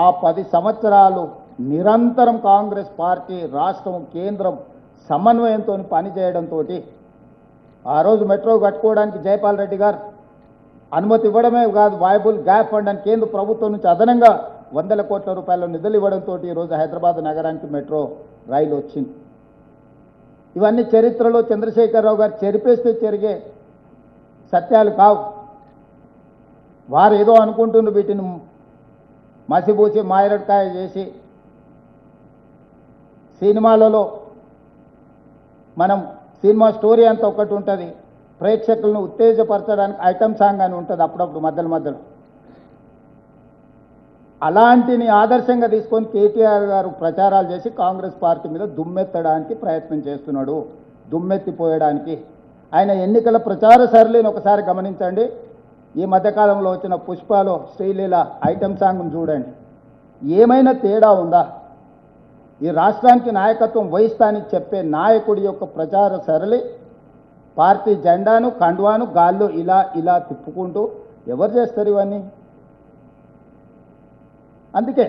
ఆ పది సంవత్సరాలు నిరంతరం కాంగ్రెస్ పార్టీ రాష్ట్రం కేంద్రం సమన్వయంతో పనిచేయడంతో ఆ రోజు మెట్రో కట్టుకోవడానికి జయపాల్ రెడ్డి గారు అనుమతి ఇవ్వడమే కాదు వాయబుల్ గ్యాప్ ఫండ్ అని కేంద్ర ప్రభుత్వం నుంచి అదనంగా వందల కోట్ల రూపాయల నిధులు ఇవ్వడంతో ఈరోజు హైదరాబాద్ నగరానికి మెట్రో రైలు వచ్చింది. ఇవన్నీ చరిత్రలో చంద్రశేఖరరావు గారు చెరిపేస్తే చెరిగే సత్యాలు కావు. వారు ఏదో అనుకుంటున్న వీటిని మసిబూసి మాయరకాయ చేసి సినిమాలలో మనం సినిమా స్టోరీ అంతా ఒకటి ఉంటుంది. ప్రేక్షకులను ఉత్తేజపరచడానికి ఐటమ్ సాంగ్ అని ఉంటుంది అప్పుడప్పుడు మధ్యలో మధ్యలో. అలాంటిని ఆదర్శంగా తీసుకొని కేటీఆర్ గారు ప్రచారాలు చేసి కాంగ్రెస్ పార్టీ మీద దుమ్మెత్తడానికి ప్రయత్నం చేస్తున్నాడు. దుమ్మెత్తిపోయడానికి. ఆయన ఎన్నికల ప్రచార సరళిని ఒకసారి గమనించండి. ఈ మధ్యకాలంలో వచ్చిన పుష్పలో శ్రీలీల ఐటమ్ సాంగ్ను చూడండి. ఏమైనా తేడా ఉందా? ఈ రాష్ట్రానికి నాయకత్వం వహిస్తానని చెప్పే నాయకుడి యొక్క ప్రచార సరళి పార్టీ జెండాను కండువాను గాల్లో ఇలా ఇలా తిప్పుకుంటూ ఎవరు చేస్తారు ఇవన్నీ? అందుకే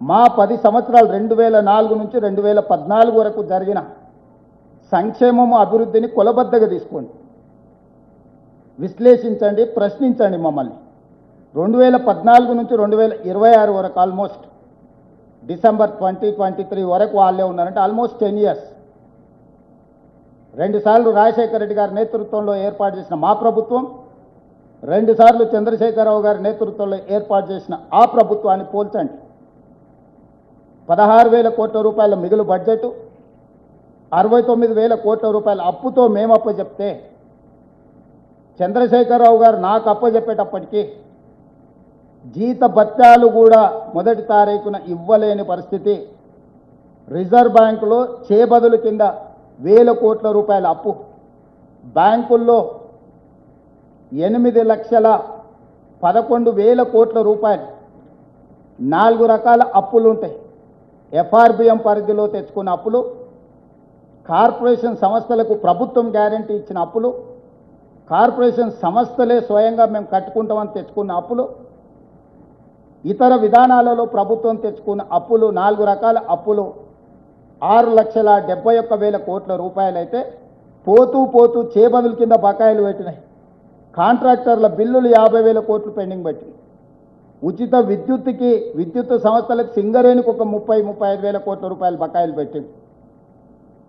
మా పది సంవత్సరాలు రెండు వేల నాలుగు నుంచి రెండు వేల పద్నాలుగు వరకు జరిగిన సంక్షేమము అభివృద్ధిని కొలబద్దగా తీసుకోండి. విశ్లేషించండి ప్రశ్నించండి మమ్మల్ని. రెండు వేల పద్నాలుగు నుంచి రెండు వేల ఇరవై ఆరు వరకు almost December twenty twenty three వరకు వాళ్ళే ఉన్నారంటే ఆల్మోస్ట్ టెన్ ఇయర్స్ రెండుసార్లు రాజశేఖర రెడ్డి గారి నేతృత్వంలో ఏర్పాటు చేసిన మా ప్రభుత్వం రెండుసార్లు చంద్రశేఖరరావు గారి నేతృత్వంలో ఏర్పాటు చేసిన ఆ ప్రభుత్వాన్ని పోల్చండి. పదహారు వేల కోట్ల రూపాయల మిగులు బడ్జెట్ అరవై తొమ్మిది వేల కోట్ల రూపాయల అప్పుతో మేము అప్పచెప్తే చంద్రశేఖరరావు గారు నాకు అప్పచెప్పేటప్పటికీ జీత భత్యాలు కూడా మొదటి తారీఖున ఇవ్వలేని పరిస్థితి. రిజర్వ్ బ్యాంకులో చేబదులు కింద వేల కోట్ల రూపాయల అప్పు. బ్యాంకుల్లో ఎనిమిది లక్షల పదకొండు వేల కోట్ల రూపాయలు. నాలుగు రకాల అప్పులు ఉంటాయి ఎఫ్ఆర్బిఎం పరిధిలో తెచ్చుకున్న అప్పులు కార్పొరేషన్ సంస్థలకు ప్రభుత్వం గ్యారంటీ ఇచ్చిన అప్పులు కార్పొరేషన్ సంస్థలే స్వయంగా మేము కట్టుకుంటామని తెచ్చుకున్న అప్పులు ఇతర విధానాలలో ప్రభుత్వం తెచ్చుకున్న అప్పులు నాలుగు రకాల అప్పులు ఆరు లక్షల డెబ్బై ఒక్క వేల కోట్ల రూపాయలైతే పోతూ పోతూ చేబదుల కింద బకాయిలు పెట్టినాయి. కాంట్రాక్టర్ల బిల్లులు యాభై వేల కోట్లు పెండింగ్ పెట్టి ఉచిత విద్యుత్కి విద్యుత్ సంస్థలకు సింగరేణికి ఒక ముప్పై ముప్పై ఐదు వేల కోట్ల రూపాయలు బకాయిలు పెట్టింది.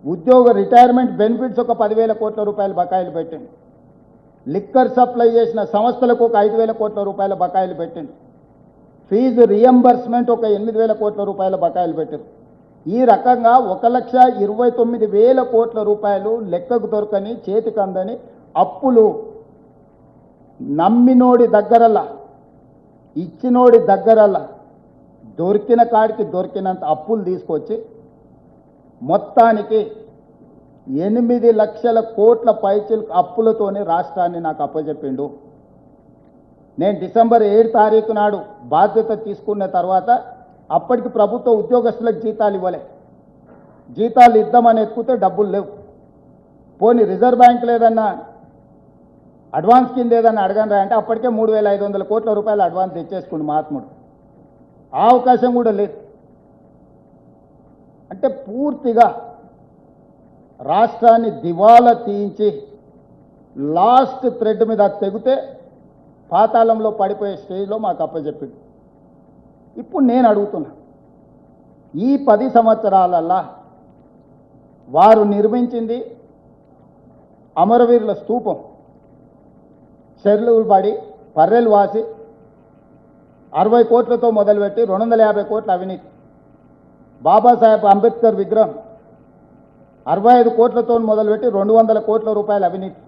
ఉద్యోగ రిటైర్మెంట్ బెనిఫిట్స్ ఒక పదివేల కోట్ల రూపాయలు బకాయిలు పెట్టింది. లిక్కర్ సప్లై చేసిన సంస్థలకు ఒక ఐదు వేల కోట్ల రూపాయల బకాయిలు పెట్టింది ఫీజు రియంబర్స్మెంట్ ఒక ఎనిమిది వేల కోట్ల రూపాయల బకాయిలు పెట్టారు ఈ రకంగా ఒక లక్ష ఇరవై తొమ్మిది వేల కోట్ల రూపాయలు లెక్కకు దొరకని చేతికి అందని అప్పులు నమ్మినోడి దగ్గరలా ఇచ్చినోడి దగ్గరలా దొరికిన కాడికి దొరికినంత అప్పులు తీసుకొచ్చి మొత్తానికి ఎనిమిది లక్షల కోట్ల పైచలు అప్పులతోనే రాష్ట్రాన్ని నాకు అప్పచెప్పిండు నేను డిసెంబర్ ఏడు తారీఖు నాడు బాధ్యత తీసుకున్న తర్వాత అప్పటికి ప్రభుత్వ ఉద్యోగస్తులకు జీతాలు ఇవ్వలే. జీతాలు ఇద్దామని ఎత్తుకుతే డబ్బులు లేవు. పోనీ రిజర్వ్ బ్యాంక్ లేదన్నా అడ్వాన్స్ కింద ఏదన్నా అడగనరా అంటే అప్పటికే మూడు వేల ఐదు వందల కోట్ల రూపాయలు అడ్వాన్స్ ఇచ్చేసుకుండు మహాత్ముడు. ఆ అవకాశం కూడా లేదు. అంటే పూర్తిగా రాష్ట్రాన్ని దివాలా తీయించి లాస్ట్ థ్రెడ్ మీద తెగితే పాతాళంలో పడిపోయే స్టేజ్లో మాకు అప్పచెప్పింది ఇప్పుడు నేను అడుగుతున్నా ఈ పది సంవత్సరాలల్లా వారు నిర్మించింది అమరవీరుల స్తూపం చెర్లు పడి పర్రెలు వాసి అరవై కోట్లతో మొదలుపెట్టి రెండు వందల యాభై కోట్ల అవినీతి. బాబాసాహెబ్ అంబేద్కర్ విగ్రహం అరవై ఐదు కోట్లతో మొదలుపెట్టి రెండు వందల కోట్ల రూపాయల అవినీతి.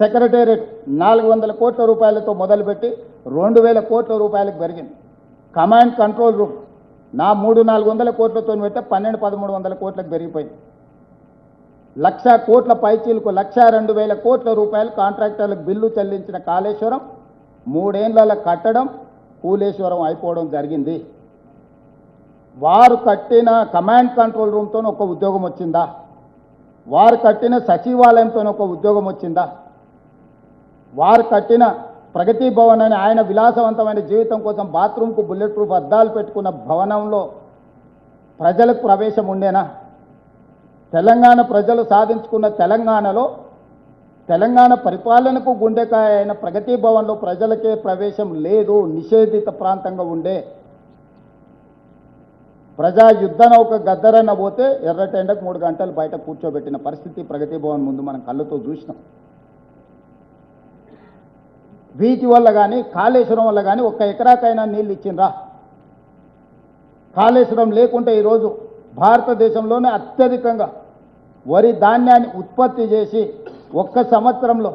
సెక్రటేరియట్ నాలుగు వందల కోట్ల రూపాయలతో మొదలుపెట్టి రెండు వేల కోట్ల రూపాయలకు పెరిగింది. కమాండ్ కంట్రోల్ రూమ్ నా మూడు నాలుగు వందల కోట్లతో పెడితే పన్నెండు పదమూడు వందల కోట్లకు పెరిగిపోయింది. లక్ష కోట్ల పైచీలకు లక్ష రెండు వేల కోట్ల రూపాయలు కాంట్రాక్టర్లకు బిల్లు చెల్లించిన కాళేశ్వరం మూడేళ్ళ కట్టడం కూలేశ్వరం అయిపోవడం జరిగింది. వారు కట్టిన కమాండ్ కంట్రోల్ రూమ్తో ఒక ఉద్యోగం వచ్చిందా? వారు కట్టిన సచివాలయంతో ఒక ఉద్యోగం వచ్చిందా? వారు కట్టిన ప్రగతి భవన్ అని ఆయన విలాసవంతమైన జీవితం కోసం బాత్రూమ్కు బుల్లెట్ ప్రూఫ్ అద్దాలు పెట్టుకున్న భవనంలో ప్రజలకు ప్రవేశం ఉండేనా? తెలంగాణ ప్రజలు సాధించుకున్న తెలంగాణలో తెలంగాణ పరిపాలనకు గుండెకాయ అయిన ప్రగతి భవన్లో ప్రజలకే ప్రవేశం లేదు నిషేధిత ప్రాంతంగా ఉండే ప్రజా యుద్ధ నౌక గద్దరన్న పోతే ఎర్రటెండకు మూడు గంటలు బయట కూర్చోబెట్టిన పరిస్థితి ప్రగతి భవన్ ముందు మనం కళ్ళతో చూసినాం. వీటి వల్ల కానీ కాళేశ్వరం వల్ల కానీ ఒక్క ఎకరాకైనా నీళ్ళు ఇచ్చిండ్రా. కాళేశ్వరం లేకుంటే ఈరోజు భారతదేశంలోనే అత్యధికంగా వరి ధాన్యాన్ని ఉత్పత్తి చేసి ఒక్క సంవత్సరంలో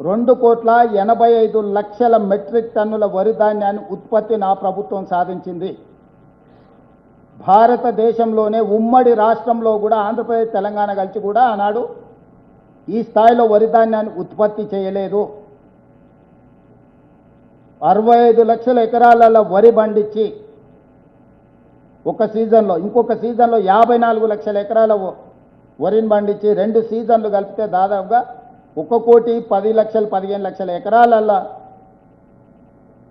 రెండు కోట్ల ఎనభై ఐదు లక్షల మెట్రిక్ టన్నుల వరి ధాన్యాన్ని ఉత్పత్తి నా ప్రభుత్వం సాధించింది. భారతదేశంలోనే ఉమ్మడి రాష్ట్రంలో కూడా ఆంధ్రప్రదేశ్ తెలంగాణ కలిసి కూడా ఆనాడు ఈ స్థాయిలో వరి ధాన్యాన్ని ఉత్పత్తి చేయలేదు. అరవై ఐదు లక్షల ఎకరాలలో వరి పండించి ఒక సీజన్లో ఇంకొక సీజన్లో యాభై నాలుగు లక్షల ఎకరాల వరిని పండించి రెండు సీజన్లు కలిపితే దాదాపుగా ఒక కోటి పది లక్షలు పదిహేను లక్షల ఎకరాలల్లో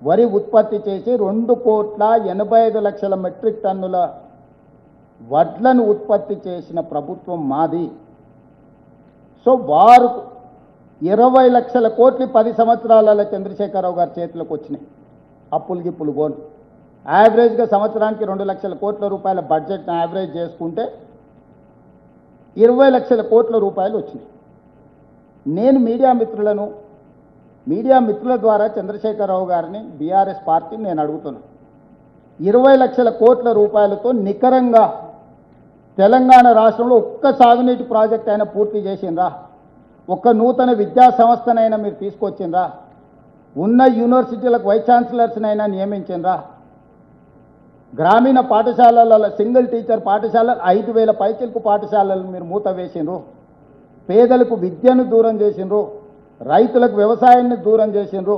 వరి ఉత్పత్తి చేసి రెండు కోట్ల ఎనభై ఐదు లక్షల మెట్రిక్ టన్నుల వడ్లను ఉత్పత్తి చేసిన ప్రభుత్వం మాది. సో వారు ఇరవై లక్షల కోట్లు పది సంవత్సరాలలో చంద్రశేఖరరావు గారి చేతిలోకి వచ్చినాయి. అప్పులు గిప్పులు పోను యావరేజ్గా సంవత్సరానికి రెండు లక్షల కోట్ల రూపాయల బడ్జెట్ని యావరేజ్ చేసుకుంటే ఇరవై లక్షల కోట్ల రూపాయలు వచ్చినాయి. నేను మీడియా మిత్రులను మీడియా మిత్రుల ద్వారా చంద్రశేఖరరావు గారిని బీఆర్ఎస్ పార్టీని నేను అడుగుతున్నాను ఇరవై లక్షల కోట్ల రూపాయలతో నికరంగా తెలంగాణ రాష్ట్రంలో ఒక్క సాగునీటి ప్రాజెక్ట్ అయినా పూర్తి చేసిండ్రా. ఒక్క నూతన విద్యా సంస్థనైనా మీరు తీసుకొచ్చిండ్రా. ఉన్న యూనివర్సిటీలకు వైస్ ఛాన్సలర్స్నైనా నియమించిండ్రా. గ్రామీణ పాఠశాలలలో సింగిల్ టీచర్ పాఠశాల ఐదు వేల పైచిలకు పాఠశాలలు మీరు మూత వేసిండ్రు. పేదలకు విద్యను దూరం చేసిండ్రు. రైతులకు వ్యవసాయాన్ని దూరం చేసిండ్రు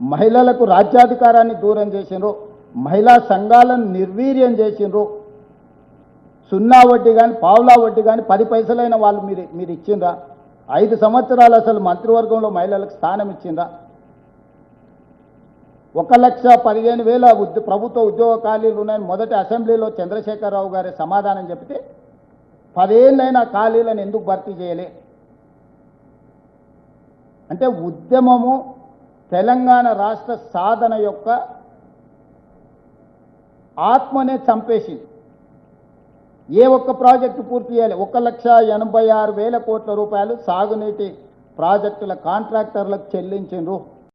మహిళలకు రాజ్యాధికారాన్ని దూరం చేసిండ్రు మహిళా సంఘాలను నిర్వీర్యం చేసిండ్రు. సున్నా వడ్డీ కానీ పావులా వడ్డీ కానీ పది పైసలైన వాళ్ళు మీరు మీరు ఇచ్చిండ్రా? ఐదు సంవత్సరాలు అసలు మంత్రివర్గంలో మహిళలకు స్థానం ఇచ్చిండ్రా? ఒక లక్ష పదిహేను వేల ఉద్య ప్రభుత్వ ఉద్యోగ ఖాళీలు ఉన్నాయని మొదటి అసెంబ్లీలో చంద్రశేఖరరావు గారి సమాధానం చెప్తే పదేళ్ళైనా ఖాళీలను ఎందుకు భర్తీ చేయలే? అంటే ఉద్యమము తెలంగాణ రాష్ట్ర సాధన యొక్క ఆత్మనే చంపేసింది. ఏ ఒక్క ప్రాజెక్టు పూర్తి చేయాలి? ఒక లక్ష ఎనభై ఆరు వేల కోట్ల రూపాయలు సాగునీటి ప్రాజెక్టుల కాంట్రాక్టర్లకు చెల్లించిండ్రు.